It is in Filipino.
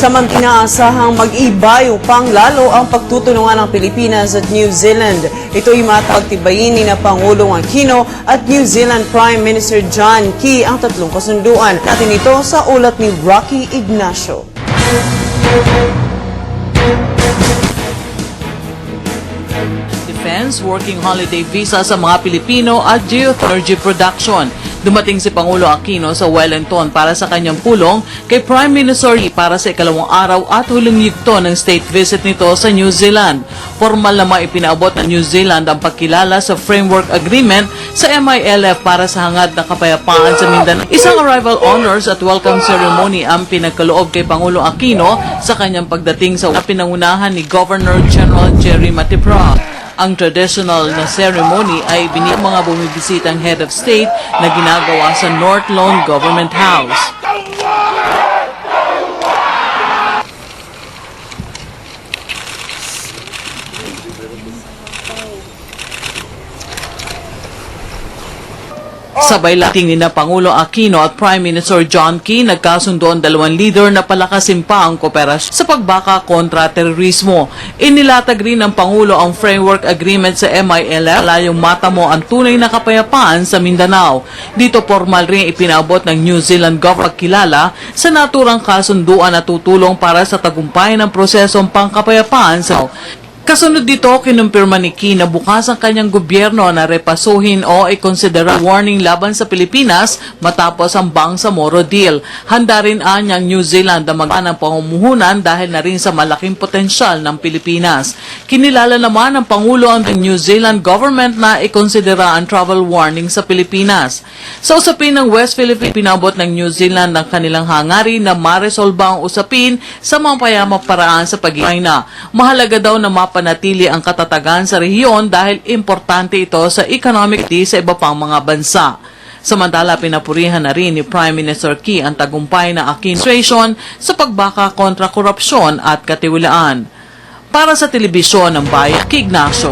Samang inaasahang mag-ibayo pang lalo ang pagtutulungan ng Pilipinas at New Zealand. Ito'y matagtibayin ni na Pangulong Aquino at New Zealand Prime Minister John Key ang tatlong kasunduan. Natin ito sa ulat ni Rocky Ignacio. Defense Working Holiday Visa sa mga Pilipino at geothergy production. Dumating si Pangulo Aquino sa Wellington para sa kanyang pulong kay Prime Minister Lee para sa ikalawang araw at huling yugto ng state visit nito sa New Zealand. Formal na maipinaabot ng New Zealand ang pagkilala sa Framework Agreement sa MILF para sa hangad na kapayapaan sa Mindanao. Isang arrival honors at welcome ceremony ang pinagkaloob kay Pangulo Aquino sa kanyang pagdating sa pinangunahan ni Governor General Jerry Matipra. Ang traditional na ceremony ay binig mga bumibisitang head of state na ginagawa sa North Lawn Government House. Sabay lating ni na Pangulo Aquino at Prime Minister John Key nagkasundo ang dalawang leader na palakasin pa ang kooperasyon sa pagbaka kontra terorismo. Inilatag rin ng Pangulo ang framework agreement sa MILF layong matamo ang tunay na kapayapaan sa Mindanao. Dito formal rin ipinabot ng New Zealand government kilala sa naturang kasunduan na tutulong para sa tagumpay ng prosesong pangkapayapaan sa Kasunod dito, kinumpirma ni Key na bukas ang kanyang gobyerno na repasuhin o ikonsidera warning laban sa Pilipinas matapos ang Bangsamoro deal. Handa rin anyang New Zealand na mag ng pangumuhunan dahil na rin sa malaking potensyal ng Pilipinas. Kinilala naman ng Pangulo ang New Zealand government na ikonsidera ang travel warning sa Pilipinas. Sa usapin ng West Philippines, pinabot ng New Zealand ang kanilang hangarin na maresolba ang usapin sa mga payamang paraan sa pag na Mahalaga daw na mapanatili ang katatagan sa rehiyon dahil importante ito sa economic activity sa iba pang mga bansa. Samantala, pinapurihan na rin ni Prime Minister Key ang tagumpay ng administration sa pagbaka kontra korupsyon at katiwilaan. Para sa telebisyon ng bayan, Kignacio.